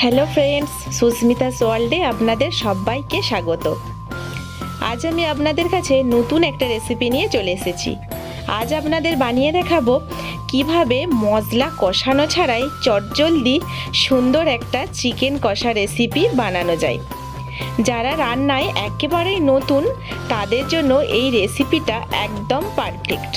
Hello friends Susmita ওয়ার্ল্ডে আপনাদের সবাইকে স্বাগত। আজ আমি আপনাদের কাছে নতুন একটা রেসিপি নিয়ে চলে এসেছি। আজ আপনাদের বানিয়ে দেখাবো কীভাবে মশলা কষানো ছাড়াই চটজলদি সুন্দর একটা চিকেন কষা রেসিপি বানানো যায়। যারা রান্নায় একেবারেই নতুন, তাদের জন্য এই রেসিপিটা একদম পারফেক্ট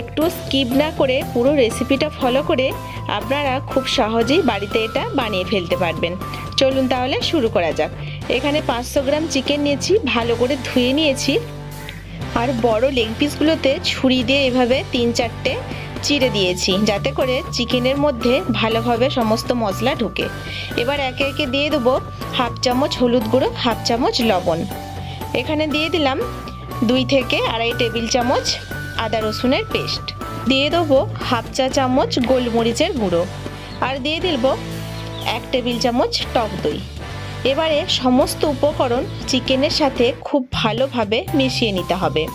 একটু স্কিপ না করে পুরো রেসিপিটা ফলো করে আপনারা খুব সহজেই বাড়িতে এটা বানিয়ে ফেলতে পারবেন। চলুন তাহলে শুরু করা যাক। এখানে পাঁচশো গ্রাম চিকেন নিয়েছি, ভালো করে ধুয়ে নিয়েছি। আর বড় লেগ পিসগুলোতে ছুরি দিয়ে এভাবে তিন চারটে চিড়ে দিয়েছি, যাতে করে চিকেনের মধ্যে ভালোভাবে সমস্ত মশলা ঢুকে। এবার একে একে দিয়ে দেবো হাফ চামচ হলুদ গুঁড়ো, হাফ চামচ লবণ। এখানে দিয়ে দিলাম দুই থেকে আড়াই টেবিল চামচ আদা রসুনের পেস্ট। দিয়ে দেবো হাফ চা চামচ গোলমরিচের গুঁড়ো। আর দিয়ে দেব এক টেবিল চামচ টক দই। এবারে সমস্ত উপকরণ চিকেনের সাথে খুব ভালোভাবে মিশিয়ে নিতে হবে।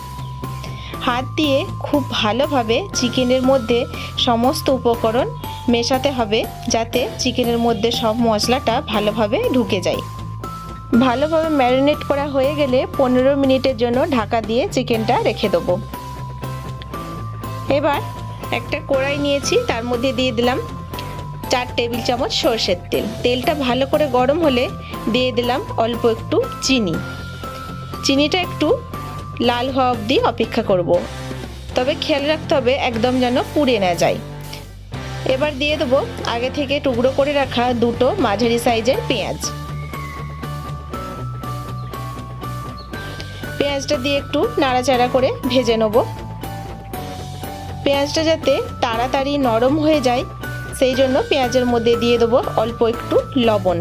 হাত দিয়ে খুব ভালোভাবে চিকেনের মধ্যে সমস্ত উপকরণ মেশাতে হবে যাতে চিকেনের মধ্যে সব মশলাটা ভালোভাবে ঢুকে যায়। ভালোভাবে ম্যারিনেট করা হয়ে গেলে পনেরো মিনিটের জন্য ঢাকা দিয়ে চিকেনটা রেখে দেবো। এবার একটা কড়াই নিয়েছি, তার মধ্যে দিয়ে দিলাম চার টেবিল চামচ সর্ষের তেল। তেলটা ভালো করে গরম হলে দিয়ে দিলাম অল্প একটু চিনি। চিনিটা একটু লাল হওয়া অবধি অপেক্ষা করব। তবে খেয়াল রাখতে হবে একদম যেন পুড়ে না যায়। এবার দিয়ে দেবো আগে থেকে টুকরো করে রাখা দুটো মাঝারি সাইজের পেঁয়াজ। পেঁয়াজটা দিয়ে একটু নাড়াচাড়া করে ভেজে নেব। পেঁয়াজটা যাতে তাড়াতাড়ি নরম হয়ে যায়, সেই জন্য পেঁয়াজের মধ্যে দিয়ে দেবো অল্প একটু লবণ।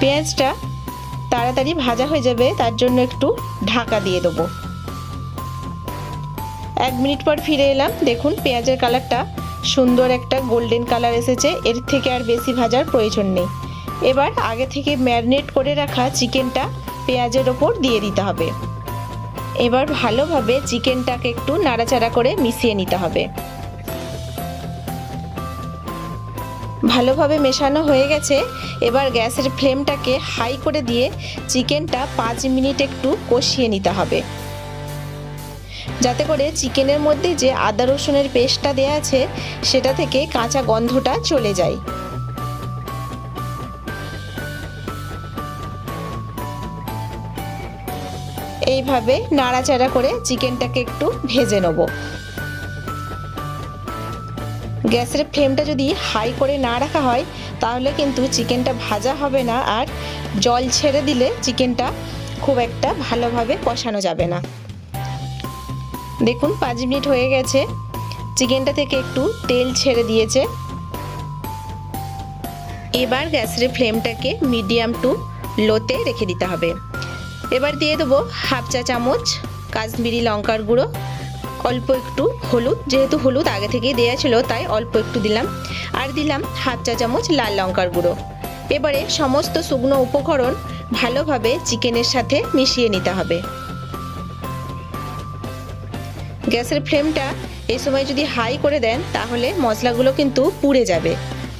পেঁয়াজটা তাড়াতাড়ি ভাজা হয়ে যাবে, তার জন্য একটু ঢাকা দিয়ে দেবো। এক মিনিট পর ফিরে এলাম, দেখুন পেঁয়াজের কালারটা সুন্দর একটা গোল্ডেন কালার এসেছে, এর থেকে আর বেশি ভাজার প্রয়োজন নেই। এবার আগে থেকে ম্যারিনেট করে রাখা চিকেনটা পেঁয়াজের ওপর দিয়ে দিতে হবে। এবার ভালোভাবে চিকেনটাকে একটু নাড়াচাড়া করে মিশিয়ে নিতে হবে। ভালোভাবে মেশানো হয়ে গেছে, এবার গ্যাসের ফ্লেমটাকে হাই করে দিয়ে চিকেনটা পাঁচ মিনিট একটু কষিয়ে নিতে হবে। যাতে করে চিকেনের মধ্যে যে আদা রসুনের পেস্টটা দেওয়া আছে, সেটা থেকে কাঁচা গন্ধটা চলে যায়। এইভাবে নাড়াচাড়া করে চিকেনটাকে একটু ভেজে নেব। গ্যাসের ফ্লেমটা যদি হাই করে না রাখা হয়, তাহলে কিন্তু চিকেনটা ভাজা হবে না, আর জল ছেড়ে দিলে চিকেনটা খুব একটা ভালোভাবে কষানো যাবে না। দেখুন, পাঁচ মিনিট হয়ে গেছে। চিকেনটা থেকে একটু তেল ছেড়ে দিয়েছে। এবার গ্যাসের ফ্লেমটাকে মিডিয়াম টু লোতে রেখে দিতে হবে। এবার দিয়ে দেবো হাফ চা চামচ কাশ্মীরি লঙ্কার গুঁড়ো। অল্প একটু হলুদ, যেহেতু হলুদ আগে থেকেই দেওয়া ছিল, তাই অল্প একটু দিলাম। আর দিলাম হাফ চা চামচ লাল লঙ্কার গুঁড়ো। এবারে সমস্ত শুকনো উপকরণ ভালোভাবে চিকেনের সাথে মিশিয়ে নিতে হবে। গ্যাসের ফ্লেমটা এই সময় যদি হাই করে দেন, তাহলে মশলাগুলো কিন্তু পুড়ে যাবে।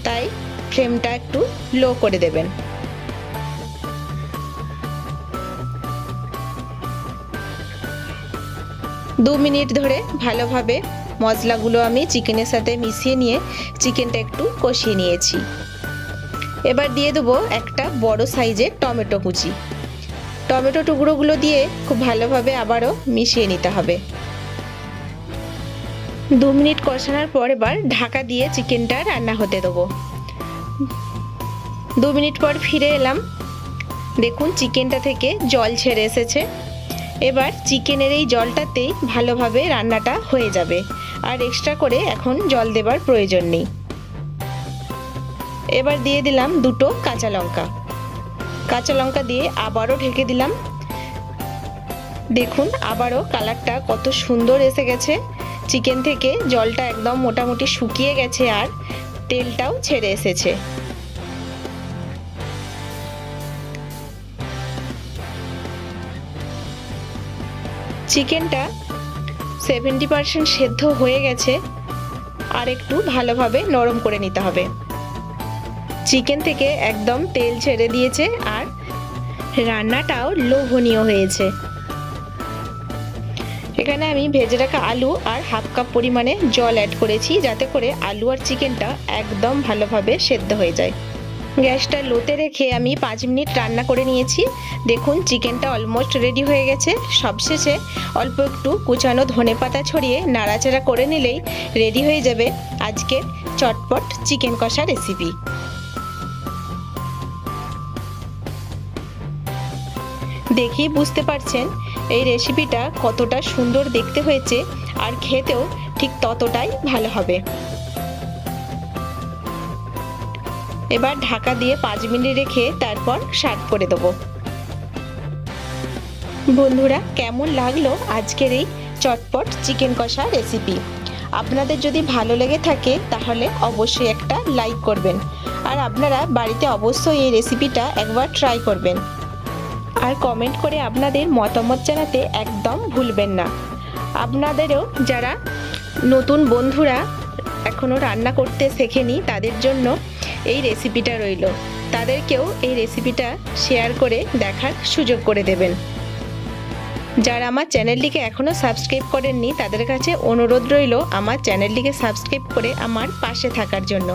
তাই ফ্লেমটা একটু লো করে দেবেন। দু মিনিট ধরে ভালোভাবে মশলাগুলো আমি চিকেনের সাথে মিশিয়ে নিয়ে চিকেনটা একটু কষিয়ে নিয়েছি। এবার দিয়ে দেবো একটা বড় সাইজের টমেটো কুচি। টমেটো টুকরোগুলো দিয়ে খুব ভালোভাবে আবারও মিশিয়ে নিতে হবে। দু মিনিট কষানোর পর এবার ঢাকা দিয়ে চিকেনটা রান্না হতে দেবো। দু মিনিট পর ফিরে এলাম। দেখুন, চিকেনটা থেকে জল ছেড়ে এসেছে। এবার চিকেনের এই জলটাতেই ভালোভাবে রান্নাটা হয়ে যাবে। আর এক্সট্রা করে এখন জল দেবার প্রয়োজন নেই। এবার দিয়ে দিলাম দুটো কাঁচা লঙ্কা। কাঁচা লঙ্কা দিয়ে আবারও ঢেকে দিলাম। দেখুন, আবারও কালারটা কত সুন্দর এসে গেছে। চিকেন থেকে জলটা একদম মোটামুটি শুকিয়ে গেছে আর তেলটাও ছেড়ে এসেছে। চিকেনটা সেভেন্টি পার্সেন্ট সেদ্ধ হয়ে গেছে আর একটু ভালোভাবে নরম করে নিতে হবে। চিকেন থেকে একদম তেল ছেড়ে দিয়েছে আর রান্নাটাও লোভনীয় হয়েছে। এখানে আমি ভেজে রাখা আলু আর হাফ কাপ পরিমাণে জল অ্যাড করেছি, যাতে করে আলু আর চিকেনটা একদম ভালোভাবে সেদ্ধ হয়ে যায়। গ্যাসটা লোতে রেখে আমি পাঁচ মিনিট রান্না করে নিয়েছি। দেখুন চিকেনটা অলমোস্ট রেডি হয়ে গেছে। সবশেষে অল্প একটু কুচানো ধনে পাতা ছড়িয়ে নাড়াচাড়া করে নিলেই রেডি হয়ে যাবে আজকের চটপট চিকেন কষা রেসিপি দেখেই বুঝতে পারছেন এই রেসিপিটা কতটা সুন্দর দেখতে হয়েছে আর খেতেও ঠিক ততটাই ভালো হবে। এবার ঢাকা দিয়ে পাঁচ মিনিট রেখে তারপর সার্ভ করে দেবো। বন্ধুরা, কেমন লাগল আজকের এই চটপট চিকেন কষা রেসিপি আপনাদের যদি ভালো লেগে থাকে, তাহলে অবশ্যই একটা লাইক করবেন। আর আপনারা বাড়িতে অবশ্যই এই রেসিপিটা একবার ট্রাই করবেন। আর কমেন্ট করে আপনাদের মতামত জানাতে একদম ভুলবেন না। আপনাদেরও যারা নতুন বন্ধুরা এখনও রান্না করতে শেখেনি, তাদের জন্য এই রেসিপিটা রইল। তাদেরকেও এই রেসিপিটা শেয়ার করে দেখার সুযোগ করে দেবেন। যারা আমার চ্যানেলটিকে এখনও সাবস্ক্রাইব করেননি, তাদের কাছে অনুরোধ রইল আমার চ্যানেলটিকে সাবস্ক্রাইব করে আমার পাশে থাকার জন্য।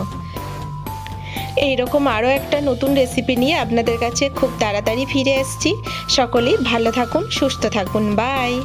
এইরকম আরও একটা নতুন রেসিপি নিয়ে আপনাদের কাছে খুব তাড়াতাড়ি ফিরে এসেছি। সকলেই ভালো থাকুন, সুস্থ থাকুন। বাই